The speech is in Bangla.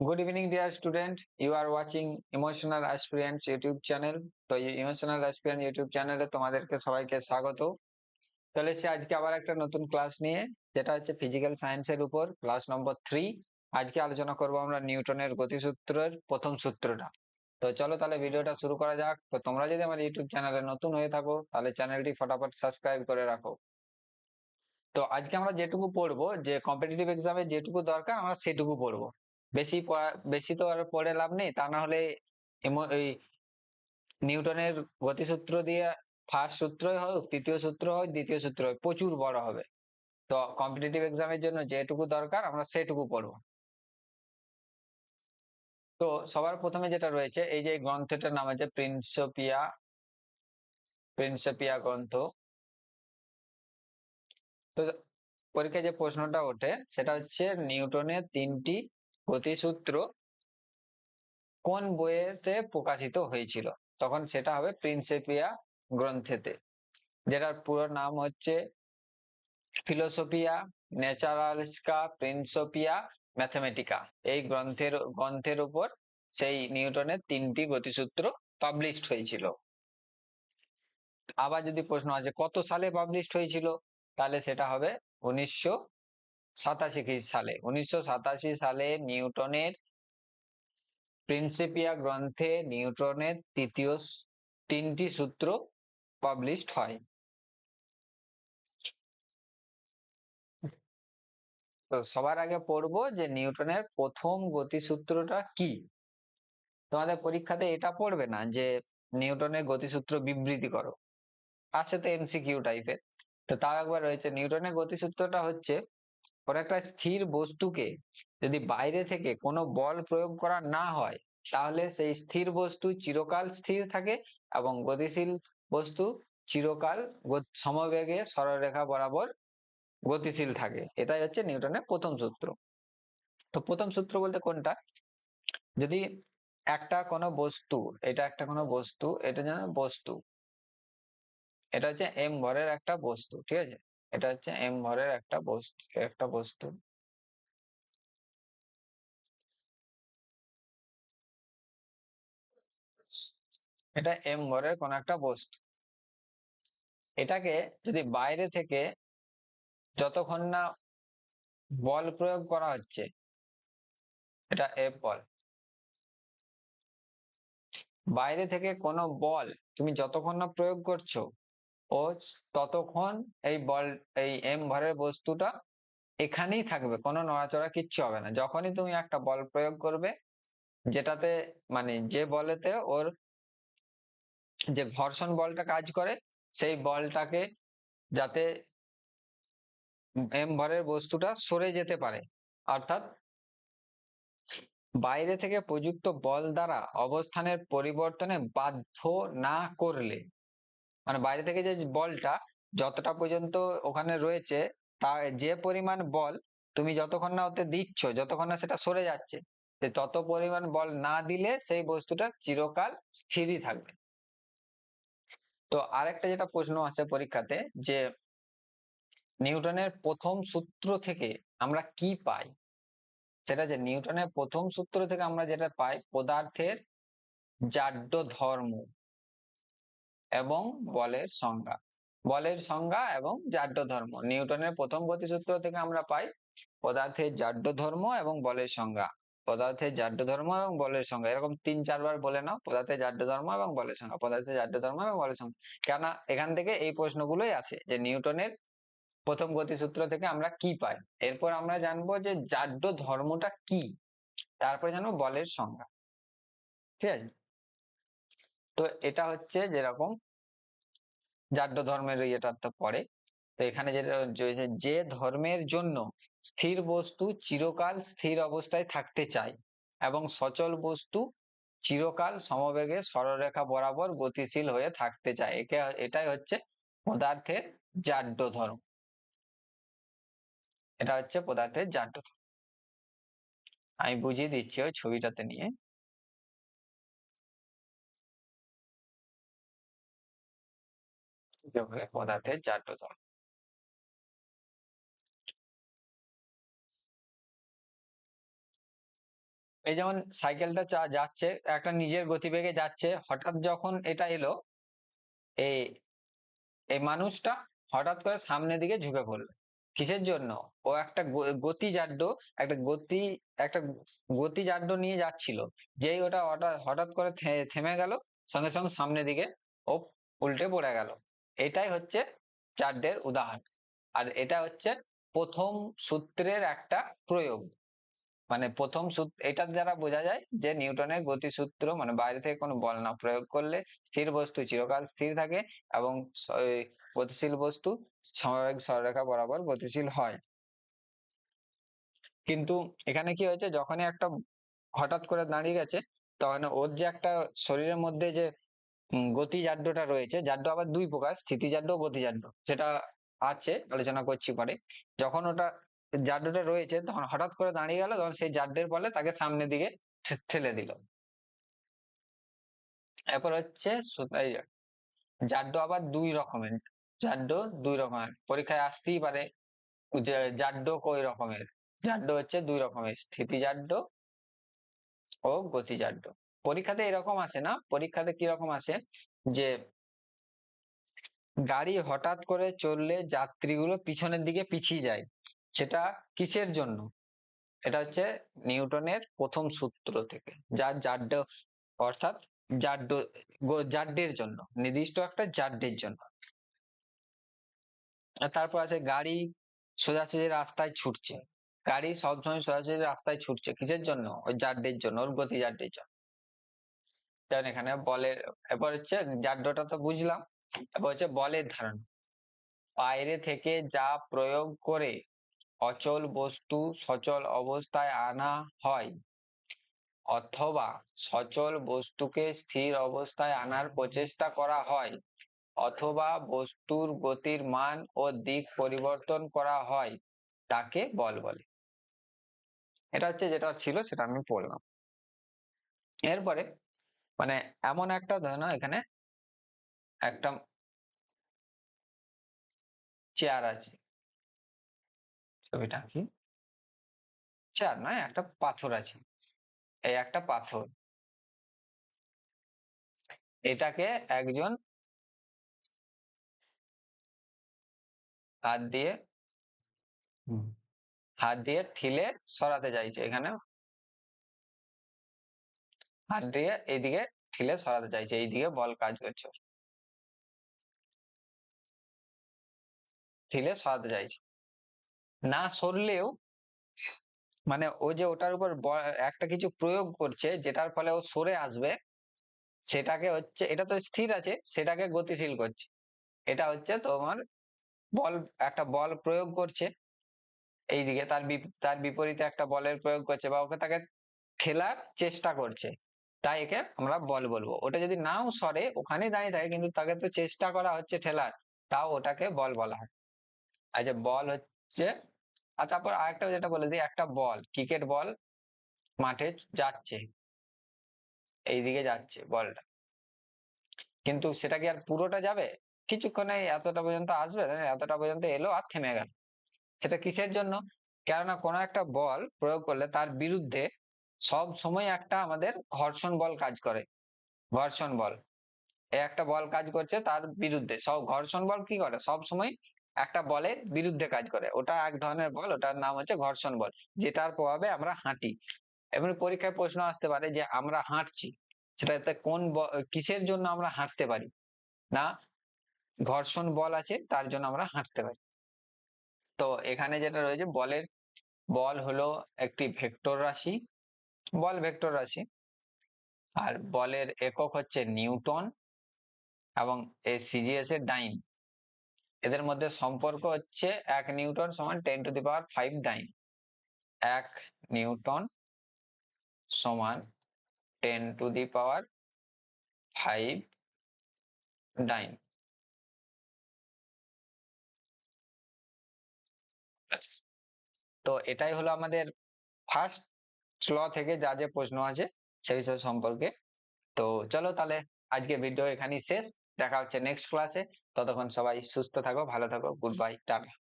Good evening, dear student. You are watching Emotional Aspirants YouTube channel. তো এই Emotional Aspirant চ্যানেলে তোমাদেরকে সবাইকে স্বাগত চলে এসেছি আজকে আবার একটা নতুন ক্লাস নিয়ে যেটা হচ্ছে ফিজিক্যাল সায়েন্সের উপর ক্লাস নম্বর থ্রি আজকে আলোচনা করব আমরা নিউটনের গতিসূত্রের প্রথম সূত্রটা। তো চলো তাহলে ভিডিওটা শুরু করা যাক। তো তোমরা যদি আমার ইউটিউব চ্যানেলে নতুন হয়ে থাকো তাহলে চ্যানেলটি ফটাফট সাবস্ক্রাইব করে রাখো। তো আজকে আমরা যেটুকু পড়ব যে কম্পিটিটিভ এক্সামে যেটুকু দরকার আমরা সেটুকু পড়ব। বেশি পড়া- বেশি তো আর পড়ে লাভ নেই। তা না হলে এই নিউটনের গতিসূত্র দিয়ে ফার্স্ট সূত্রই হোক, তৃতীয় সূত্র হোক, দ্বিতীয় সূত্র হোক, প্রচুর বড় হবে। তো কম্পিটিটিভ এক্সামের জন্য যেটুকু দরকার, আমরা সেটুকু পড়ব। তো সবার প্রথমে যেটা রয়েছে, এই যে গ্রন্থটার নাম আছে প্রিন্সপিয়া প্রিন্সপিয়া গ্রন্থ। তো পরীক্ষায় যে প্রশ্নটা ওঠে, সেটা হচ্ছে নিউটনের তিনটি গতিসূত্র কোন বইয়েতে প্রকাশিত হয়েছিল? তখন সেটা হবে প্রিন্সেপিয়া গ্রন্থেতে, যেটার পুরো নাম হচ্ছে ফিলোসফিয়া, ন্যাচারালসকা, প্রিন্সোপিয়া, ম্যাথমেটিকা। এই গ্রন্থের গ্রন্থের উপর সেই নিউটনের তিনটি গতিসূত্র পাবলিশড হয়েছিল। আবার যদি প্রশ্ন আছে কত সালে পাবলিশড হয়েছিল? তাহলে সেটা হবে উনিশশো সাতাশি সালে উনিশশো সাতাশি সালে নিউটনের প্রিন্সিপিয়া গ্রন্থে নিউটনের তৃতীয় তিনটি সূত্র পাবলিশড হয়। তো সবার আগে পড়ব যে নিউটনের প্রথম গতিসূত্রটা কি? তোমাদের পরীক্ষাতে এটা পড়বে না যে নিউটনের গতিসূত্র বিবৃতি করো। আসে তো এমসিকিউ টাইপের তো তাও একবার রয়েছে। নিউটনের গতিসূত্রটা হচ্ছে কোনো একটা স্থির বস্তুকে যদি বাইরে থেকে কোনো বল প্রয়োগ করা না হয়, তাহলে সেই স্থির বস্তু চিরকাল স্থির থাকে এবং গতিশীল বস্তু চিরকাল সমবেগে সরলরেখা বরাবর গতিশীল থাকে। এটাই হচ্ছে নিউটনের প্রথম সূত্র। তো প্রথম সূত্র বলতে কোনটা? যদি একটা কোনো বস্তু, এটা একটা কোনো বস্তু, এটা যেন বস্তু, এটা হচ্ছে এম ভরের একটা বস্তু, ঠিক আছে? এটা হচ্ছে এম ভরের একটা বস্তু একটা বস্তু। এটা এম ভরের কোন একটা বস্তু। এটাকে যদি বাইরে থেকে যতক্ষণ না বল প্রয়োগ করা হচ্ছে, এটা এফ বল। বাইরে থেকে কোনো বল তুমি যতক্ষণ না প্রয়োগ করছ ও ততক্ষণ এই বল, এই এম ভরের বস্তুটা এখানেই থাকবে, কোনো নড়াচড়া কিচ্ছু হবে না। যখনই তুমি একটা বল প্রয়োগ করবে, যেটাতে মানে যে বলেতে ওর যে ঘর্ষণ বলটা কাজ করে, সেই বলটাকে যাতে এম ভরের বস্তুটা সরে যেতে পারে। অর্থাৎ বাইরে থেকে প্রযুক্ত বল দ্বারা অবস্থানের পরিবর্তনে বাধ্য না করলে মানে বাইরে থেকে যে বলটা যতটা পর্যন্ত ওখানে রয়েছে, তা যে পরিমাণ বল তুমি যতক্ষণ না ওতে দিচ্ছ, যতক্ষণ না সেটা সরে যাচ্ছে তত পরিমাণ বল না দিলে সেই বস্তুটা চিরকাল স্থিরই থাকবে। তো আরেকটা যেটা প্রশ্ন আছে পরীক্ষাতে যে নিউটনের প্রথম সূত্র থেকে আমরা কি পাই? সেটা যে নিউটনের প্রথম সূত্র থেকে আমরা যেটা পাই পদার্থের জাড্য ধর্ম এবং বলের সংজ্ঞা। বলের সংজ্ঞা এবং জাড্য ধর্ম নিউটনের প্রথম গতিসূত্র থেকে আমরা পাই পদার্থের জাড্য ধর্ম এবং বলের সংজ্ঞা। পদার্থের জাড্য ধর্ম এবং বলের সংজ্ঞা। এরকম তিন, চারবার বলে নাও, পদার্থের জাড্য ধর্ম এবং বলের সংজ্ঞা। পদার্থের জাড্য ধর্ম এবং বলের সংজ্ঞা। কেন এখান থেকে এই প্রশ্নগুলোই আছে যে নিউটনের প্রথম গতিসূত্র থেকে আমরা কি পাই। এরপর আমরা জানব যে জাড্য ধর্মটা কি। তারপরে জানব বলের সংজ্ঞা। ঠিক আছে? তো এটা হচ্ছে যেরকম জাড্য ধর্মের ইয়েটা তো পড়ে তো এখানে যেটা যে ধর্মের জন্য স্থির বস্তু চিরকাল স্থির অবস্থায় থাকতে চায় এবং সচল বস্তু চিরকাল সমবেগে সরলরেখা বরাবর গতিশীল হয়ে থাকতে চায়। একে, এটাই হচ্ছে পদার্থের জাড্য ধর্ম। এটা হচ্ছে পদার্থের জাড্য ধর্ম। আমি বুঝিয়ে দিচ্ছি ওই ছবিটাতে নিয়ে। একে বলে পদার্থের এই যেমন সাইকেলটা যাচ্ছে, একটা নিজের গতিবেগে যাচ্ছে, হঠাৎ যখন এটা এলো এই এই মানুষটা হঠাৎ করে সামনের দিকে ঝুঁকে পড়ল। কিসের জন্য? ও একটা গতি জাড্য একটা গতি একটা গতি জাড্য নিয়ে যাচ্ছিল। যেই ওটা হঠাৎ করে থেমে গেল, সঙ্গে সঙ্গে সামনের দিকে ও উল্টে পড়ে গেল। এটাই হচ্ছে জাড্যের উদাহরণ। আর এটা হচ্ছে প্রথম সূত্রের একটা প্রয়োগ। মানে প্রথম সূত্র এটার দ্বারা বোঝা যায় যে নিউটনের গতিসূত্র মানে বাইরে থেকে কোনো বল না প্রয়োগ করলে স্থির বস্তু চিরকাল স্থির থাকে এবং গতিশীল বস্তু স্বাভাবিক সরলরেখা বরাবর গতিশীল হয়। কিন্তু এখানে কি হয়েছে? যখনই একটা হঠাৎ করে দাঁড়িয়ে গেছে, তখন ওর যে একটা শরীরের মধ্যে যে গতি জাড্যটা রয়েছে। জাড্য আবার দুই প্রকার স্থিতিজাড্য ও গতিজাড্য সেটা আছে, আলোচনা করছি পরে। যখন ওটা জাড্যটা রয়েছে, তখন হঠাৎ করে দাঁড়িয়ে গেল, তখন সেই জাড্যের ফলে তাকে সামনের দিকে ঠেলে দিল। এরপর হচ্ছে জাড্য আবার দুই রকমের। জাড্য দুই রকমের। পরীক্ষায় আসতেই পারে জাড্য কই রকমের? জাড্য হচ্ছে দুই রকমের স্থিতি জাড্য ও গতি জাড্য পরীক্ষাতে এরকম আসে না? পরীক্ষাতে কি রকম আসে? যে গাড়ি হঠাৎ করে চললে যাত্রীগুলো পিছনের দিকে পিছিয়ে যায়। সেটা কিসের জন্য? এটা হচ্ছে নিউটনের প্রথম সূত্র থেকে। যার জাড্য অর্থাৎ জাড্য গো- জাড্যের জন্য, নির্দিষ্ট একটা জাড্যের জন্য। তারপর আছে গাড়ি সোজাসুজি রাস্তায় ছুটছে। গাড়ি সবসময় সোজাসুজি রাস্তায় ছুটছে। কিসের জন্য? ওই জাড্যের জন্য, ওর গতি জাড্যের জন্য। যেমন এখানে বলের এবার হচ্ছে জাড্যটা তো বুঝলাম, এবার হচ্ছে বলের ধারণা। বাইরে থেকে যা প্রয়োগ করে অচল বস্তু সচল অবস্থায় আনা হয়, অথবা সচল বস্তুকে স্থির অবস্থায় আনার প্রচেষ্টা করা হয়, অথবা বস্তুর গতির মান ও দিক পরিবর্তন করা হয়, তাকে বল বলে। এটা হচ্ছে যেটা ছিল সেটা আমি পড়লাম। এরপরে মানে এমন একটা ধরে নাও এখানে একটা চেয়ার আছে। ছবিটা। কি চেয়ার নয় একটা পাথর আছে। এই একটা পাথর এটাকে একজন হাত দিয়ে হাত দিয়ে ঠিলে সরাতে চাইছে। এখানে হাত দিয়ে এইদিকে ঠিলে সরাতে চাইছে, এইদিকে বল কাজ করছে। ঠিলে সরাতে চাইছে। না সরলেও মানে ও যে ওটার উপর একটা কিছু প্রয়োগ করছে, যেটার ফলে ও সরে আসবে, সেটাকে হচ্ছে, এটা তো স্থির আছে, সেটাকে গতিশীল করছে। এটা হচ্ছে তোমার বল, একটা বল প্রয়োগ করছে। এইদিকে তার তার বিপরীতে একটা বলের প্রয়োগ করছে বা ওকে তাকে ঠেলার চেষ্টা করছে। তাই একে আমরা বল বলব। ওটা যদি নাও সরে, ওখানেই দাঁড়িয়ে থাকে, কিন্তু তাকে তো চেষ্টা করা হচ্ছে ঠেলার। তাও ওটাকে বল বলা হয়। আচ্ছা বল হচ্ছে, আর তারপর আরেকটা যেটা বলে দিই, একটা বল, ক্রিকেট বল, মাঠে যাচ্ছে। এইদিকে যাচ্ছে বলটা। কিন্তু সেটা কি আর পুরোটা যাবে? কিছুক্ষণে এতটা পর্যন্ত আসবে? এতটা পর্যন্ত এলো আর থেমে গেল। সেটা কিসের জন্য? কেননা কোনো একটা বল প্রয়োগ করলে তার বিরুদ্ধে সব সময় একটা আমাদের ঘর্ষণ বল কাজ করে। ঘর্ষণ বল। একটা বল কাজ করছে তার বিরুদ্ধে। সব ঘর্ষণ বল কি করে? সব সময় একটা বলের বিরুদ্ধে কাজ করে। ওটা এক ধরনের বল, ওটার নাম হচ্ছে ঘর্ষণ বল, যেটার প্রভাবে আমরা হাঁটি। এমনি পরীক্ষায় প্রশ্ন আসতে পারে যে আমরা হাঁটছি, সেটাতে কোন কিসের জন্য আমরা হাঁটতে পারি? না, ঘর্ষণ বল আছে, তার জন্য আমরা হাঁটতে পারি। তো এখানে যেটা রয়েছে, বলের, বল হলো একটি ভেক্টর রাশি। বল ভেক্টর রাশি। আর বলের একক হচ্ছে নিউটন এবং এই সিজিএস এর ডাইন। এদের মধ্যে সম্পর্ক হচ্ছে এক নিউটন সমান ten to the power five dyne. এক নিউটন সমান ten to the power five dyne. তো এটাই হলো আমাদের ফার্স্ট ল থেকে যা যে প্রশ্ন আছে, সেই সব সম্পর্কে। তো চলো তাহলে আজকে ভিডিও এখানেই শেষ। দেখা হচ্ছে নেক্সট ক্লাসে ততক্ষণ সবাই সুস্থ থাকো, ভালো থাকো। Good bye tata.